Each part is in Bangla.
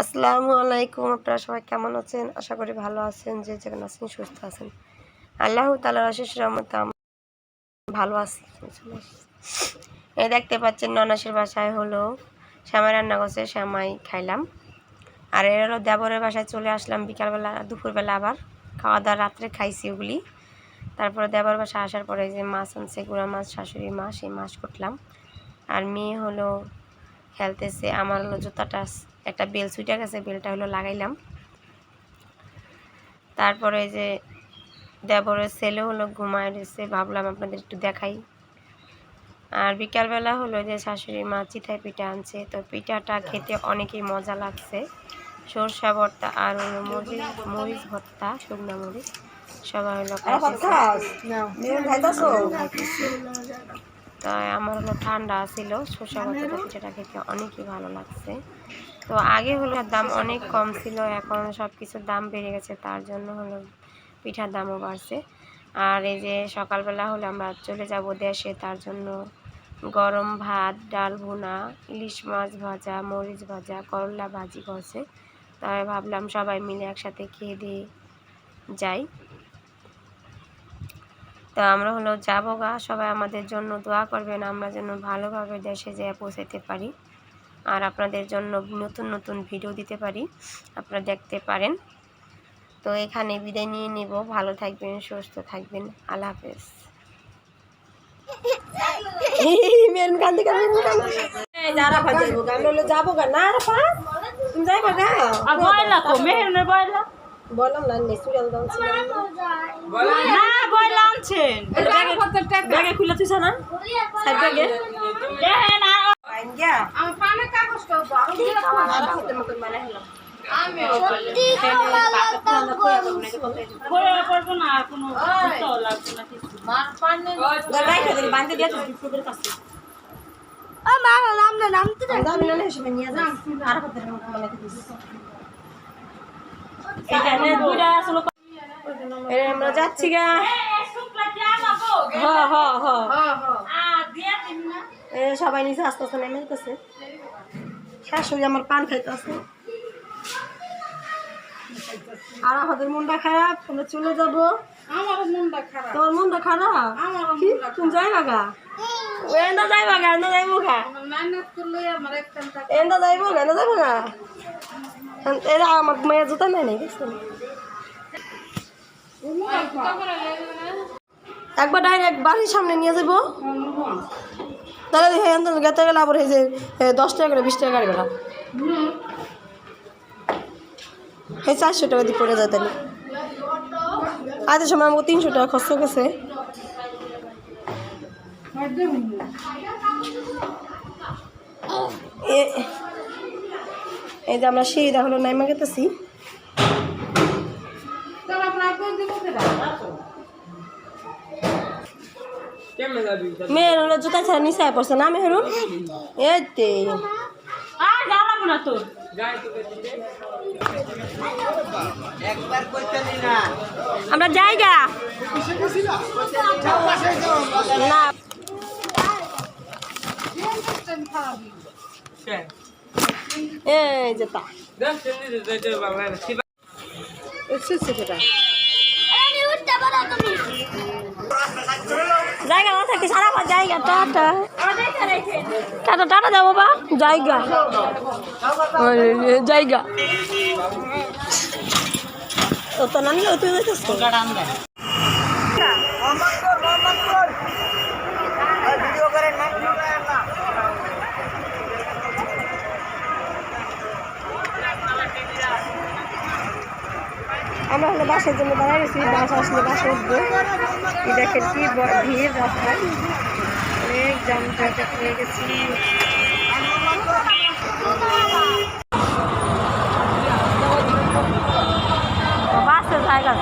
আসসালামু আলাইকুম, আপনারা সবাই কেমন আছেন? আশা করি ভালো আছেন, যে যেখানে আছেন সুস্থ আছেন। আল্লাহ তালার আশিস রহমতে ভালো আছি। এই দেখতে পাচ্ছেন ননাসের বাসায় হলো শ্যামাই রান্না করছে, শ্যামাই খাইলাম। আর এর হলো দেবরের বাসায় চলে আসলাম বিকালবেলা, দুপুরবেলা আবার। খাওয়া দাওয়া রাত্রে খাইছি ওগুলি। তারপরে দেবর বাসায় আসার পরে যে মাছ আনছে, গুঁড়া মাছ, শাশুড়ি মাছ সেই মাছ করলাম আর মেয়ে হলো খেলতেছে, আমার হলো জুতাটা একটা বেল ছুটে গেছে বেলটা হলো লাগাইলাম। তারপরে যে দেবরের ছেলে হলো ঘুমায় রয়েছে ভাবলাম আপনাদের একটু দেখাই। আর বিকালবেলা হলো যে শাশুড়ি মা চিথায় পিঠা আনছে তো পিঠাটা খেতে অনেকই মজা লাগছে। সরষা ভর্তা আর হলো মরিচ মরিচ ভর্তা শুকনো মরিচ সবাই হলো তাই আমার হলো ঠান্ডা ছিল শসা ভর্তাটা পিঠাটা খেতে অনেকই ভালো লাগছে। তো আগে হলো দাম অনেক কম ছিল, এখন সব কিছুর দাম বেড়ে গেছে, তার জন্য হলো পিঠার দামও বাড়ছে। আর এই যে সকালবেলা হলে আমরা চলে যাব দেশে, তার জন্য গরম ভাত, ডাল ভুনা, ইলিশ মাছ ভাজা, মরিচ ভাজা, করলা ভাজি করছে। তাই ভাবলাম সবাই মিলে একসাথে খেয়ে দিয়ে যাই। তো আমরা হলো যাব গা, সবাই আমাদের জন্য দোয়া করবেন, আমরা যেন ভালোভাবে দেশে যেয়ে পৌঁছাতে পারি। আর আপনাদের জন্য নতুন নতুন ভিডিও দিতে পারি আপনারা দেখতে পারেন। তো এখানে বিদায় নিয়ে নেব। ভালো থাকবেন সুস্থ থাকবেন। আল্লাহ হাফেজ। গা। না বললাম না আমার যাচ্ছি গা হ হ হ হ্যাঁ হ্যাঁ আ দিয়া দিন না এ সবাই নিচে আস্তে আস্তে নেমে যেতেছে। শাশুড়ি আমার পান খাইতে আছে আর আমাদের মনটা খারাপ আমরা চলে যাব। আমার মনটা খারাপ। তোমার মনটা খারাপ? আমার তুমি যাইবা গা? এন্দা যাইবা গা এন্দা যাইবো গা? আমার মেহনত করলে আমার একটা টাকা এন্দা যাইবো গা এন্দা যাইবো গা? এরা আমার মেয়ের জুতা নেই নাই একবার ডাইরেক্ট বাড়ির সামনে নিয়ে যাব তাহলে হ্যাঁ গেতে গেলে আবার এই যে দশ টাকা করে, বিশ টাকা গাড়ি ভাড়া এই চারশো টাকা দিয়ে পড়ে যায় তাহলে। আজের সময় আমাকে তিনশো টাকা খরচ গেছে। এই যে আমরা সিঁড়িটা হলো নাইমা গেতেছি মেয়ের হলো জুতা ছাড়া নিচে পড়ছে। না মেহরুন এতে আর জ্বালাবো না তোর। আমরা যাই গা। না। এই যে তা। এসেছে সেটা। জায়গা না থাকতে সারা পা জায়গা টাটা। টাটা টাটা যাব বা জায়গা। জায়গা। তো নানি তুই আমরা হলো বাসের জন্য দাঁড়ায় গেছি বাস আসলে বাস উঠবো। এই দেখেন কি ভিড় রাস্তায়। অনেক জাম হয়ে গেছি। বাসে জায়গা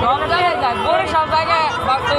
সব জায়গায় যায় সব জায়গায় বাসে।